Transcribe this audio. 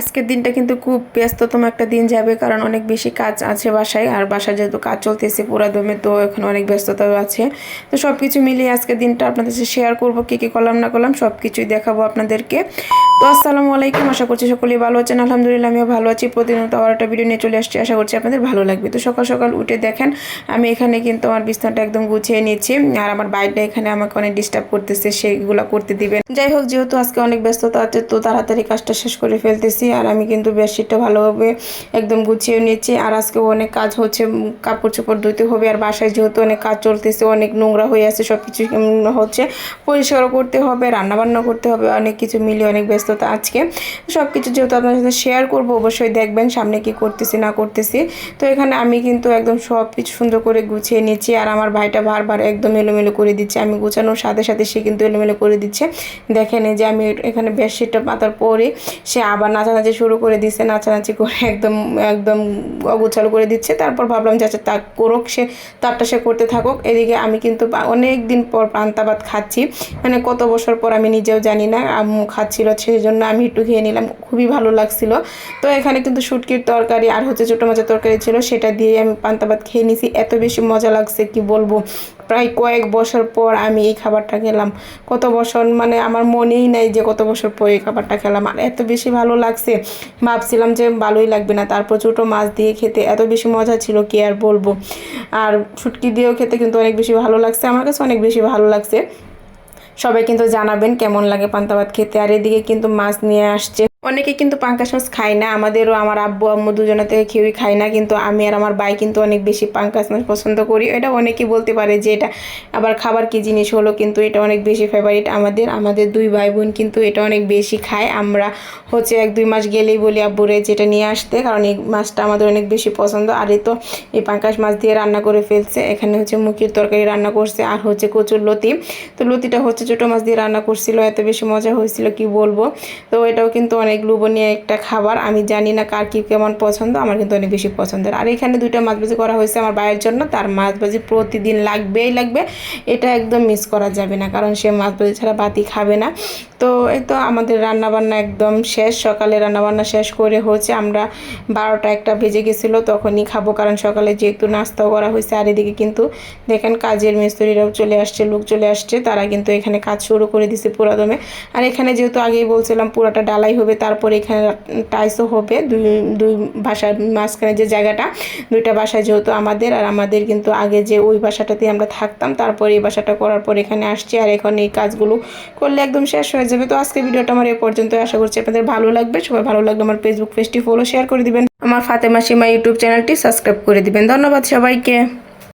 আজকের দিনটা কিন্তু খুব ব্যস্ততম একটা দিন যাবে, কারণ অনেক বেশি কাজ আছে বাসায়, আর বাসায় যেহেতু কাজ চলতেছে, পুরা দমে তো এখন অনেক ব্যস্ততাও আছে। তো সব কিছু মিলিয়ে আজকের দিনটা আপনাদের সাথে শেয়ার করব, কী কী করলাম, না করলাম সব কিছুই দেখাবো আপনাদেরকে। তো আসসালামু আলাইকুম, আশা করছি সকলেই ভালো আছেন। আলহামদুলিল্লাহ, আমিও ভালো আছি। প্রতিদিনত আবার একটা ভিডিও নিয়ে চলে আসছি, আশা করছি আপনাদের ভালো লাগবে। তো সকাল সকাল উঠে দেখেন, আমি এখানে কিন্তু আমার বিছনাটা একদম গুছিয়ে নিয়েছি আর আমার বাইকটা এখানে আমাকে অনেক ডিস্টার্ব করতেছে সেগুলো করতে দিবেন। যাই হোক, যেহেতু আজকে অনেক ব্যস্ততা আছে, তো তাড়াতাড়ি কাজটা শেষ করে ফেলতেছি। আর আমি কিন্তু বেডশিটটা ভালোভাবে একদম গুছিয়ে নিয়েছি। আর আজকে অনেক কাজ হচ্ছে কাপড় চোপড় ধুতে হবে আর বাসায় যেহেতু অনেক কাজ চলতেছে, অনেক নোংরা হয়ে আছে সব কিছু হচ্ছে পরিষ্কার করতে হবে রান্নাবান্না করতে হবে, অনেক কিছু মিলিয়ে অনেক ব্যস্ততা আজকে। সব কিছু যেহেতু আপনার সাথে শেয়ার করব, অবশ্যই দেখবেন সামনে কি করতেছি, না করতেছি। তো এখানে আমি কিন্তু একদম সব কিছু সুন্দর করে গুছিয়ে নিচ্ছি আর আমার ভাইটা বারবার একদম এলোমেলো করে দিচ্ছে। আমি গুছানোর সাথে সাথে সে কিন্তু এলোমেলো করে দিচ্ছে। দেখেন যে আমি এখানে বেডশিটটা পাতার পরে সে আবার নাচানাচি শুরু করে দিচ্ছে নাচানাচি করে একদম একদম অগোছালো করে দিচ্ছে। তারপর ভাবলাম যে আচ্ছা তা করুক সে, তারটা সে করতে থাকুক। এদিকে আমি কিন্তু অনেক দিন পর পান্তাবাদ খাচ্ছি। মানে কত বছর পর আমি নিজেও জানি না খাচ্ছিল সেই জন্য আমি একটু খেয়ে নিলাম, খুবই ভালো লাগছিল। তো এখানে কিন্তু শুটকির তরকারি আর হচ্ছে ছোটো মাছের তরকারি ছিল, সেটা দিয়ে আমি পান্তাবাদ খেয়ে নিছি। এত বেশি মজা লাগছে, কি বলব? প্রায় কয়েক বছর পর আমি এই খাবারটা খেলাম। কত বছর মানে আমার মনেই নাই যে কত বছর পর এই খাবারটা খেলাম। আর এত বেশি ভালো লাগছে, ভাবছিলাম যে ভালোই লাগবে না। তারপর ছোটো মাছ দিয়ে খেতে এত বেশি মজা ছিল, কি আর বলব? আর শুটকি দিয়েও খেতে কিন্তু অনেক বেশি ভালো লাগছে, আমার কাছে অনেক বেশি ভালো লাগছে। সবাই কিন্তু জানাবেন কেমন লাগে পান্তা ভাত খেতে। আর এদিকে কিন্তু মাছ নিয়ে আসছে। অনেকে কিন্তু পাঙ্কাশ মাছ খায় না, আমাদেরও, আমার আব্বু, আম্মু দুজনে থেকে কেউই খায় না, কিন্তু আমি আর আমার ভাই কিন্তু অনেক বেশি পাঙ্কাশ মাছ পছন্দ করি। এটা অনেকেই বলতে পারে যে এটা আবার খাবার কি জিনিস হলো, কিন্তু এটা অনেক বেশি ফেভারিট আমাদের আমাদের দুই ভাই বোন কিন্তু এটা অনেক বেশি খায়। আমরা হচ্ছে এক দুই মাস গেলেই বলি, আব্বুরে, যেটা নিয়ে আসতে। কারণ এই মাছটা আমাদের অনেক বেশি পছন্দ। আর এই তো এই পাঙ্কাশ মাছ দিয়ে রান্না করে ফেলছে। এখানে হচ্ছে মুখির তরকারি রান্না করছে আর হচ্ছে কচুর লতি। তো লতিটা হচ্ছে ছোটো মাছ দিয়ে রান্না করছিল, এত বেশি মজা হয়েছিল, কি বলব? তো এটাও কিন্তু অনেক লোভনীয় একটা খাবার। আমি জানি না কার কি কেমন পছন্দ, আমার কিন্তু অনেক বেশি পছন্দের। আর এখানে দুইটা মাছ ভাজি করা হয়েছে আমার ভাইয়ের জন্য, তার মাছ ভাজি প্রতিদিন লাগবেই লাগবে, এটা একদম মিস করা যাবে না, কারণ সে মাছ ভাজি ছাড়া বাতি খাবে না। তো এই তো আমাদের রান্নাবান্না একদম শেষ, সকালে রান্নাবান্না শেষ করে হচ্ছে আমরা বারোটা একটা ভেজে গেছিল, তখনই খাব, কারণ সকালে যেহেতু নাস্তাও করা হয়েছে, আর এদিকে কিন্তু দেখেন কাজের মিস্ত্রিরাও চলে আসছে, লোক চলে আসছে, তারা কিন্তু এখানে কাজ শুরু করে দিছে পুরাদমে। আর এখানে যেহেতু আগেই বলছিলাম পুরাটা ডালাই হবে তারপরে এখানে টাইসও হবে। দুই দুই ভাষার মাঝখানে যে জায়গাটা, দুইটা বাসা যেহেতু আমাদের, আর আমাদের কিন্তু আগে যে ওই বাসাটাতে আমরা থাকতাম, তারপরে এই বাসাটা করার পর এখানে আসছি, আর এখন এই কাজগুলো করলে একদম শেষ হয়ে যাবে। তো আজকে ভিডিওটা আমার এ পর্যন্ত আশা করছি আপনাদের ভালো লাগবে। সবাই ভালো লাগলে আমার ফেসবুক পেজটি ফলো শেয়ার করে দিবেন। আমার ফাতেমা সীমা ইউটিউব চ্যানেলটি সাবস্ক্রাইব করে দিবেন। ধন্যবাদ সবাইকে।